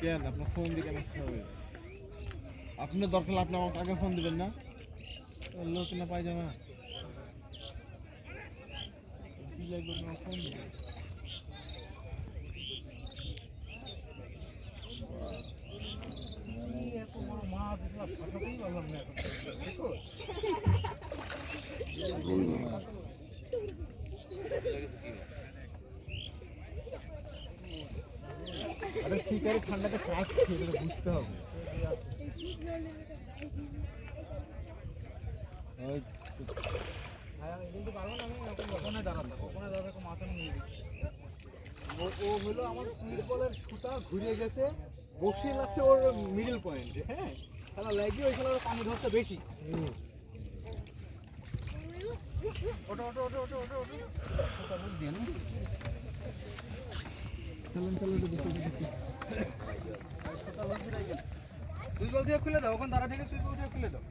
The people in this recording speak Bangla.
কেন? আপনার ফোন দিয়ে হবে? আপনার দরকার আপনি আমাকে আগে ফোন দিবেন না? লোক না পাই যাবে ফোন দিবেন। আরে শিকারি ঠান্ডাতে কাজ খেয়ে বুঝতে হবে। ওই ও ও হলো আমার সুইচ বলের সুতা ঘুরিয়ে গেছে। বসিয়ে লাগছে ওর মিডল পয়েন্টে হ্যাঁ? খেলা লাগি ওই খেলার পানি ধরতে বেশি। ওটো ওটো ওটো ওটো ওটো ওটো সুতা বল দিয়ে না চলুন চলুন দেখি দেখি সুতা বল দিয়ে সুইচ বল দিয়ে খুলে দাও ওখান দাঁড়া থেকে সুইচ বল দিয়ে খুলে দাও।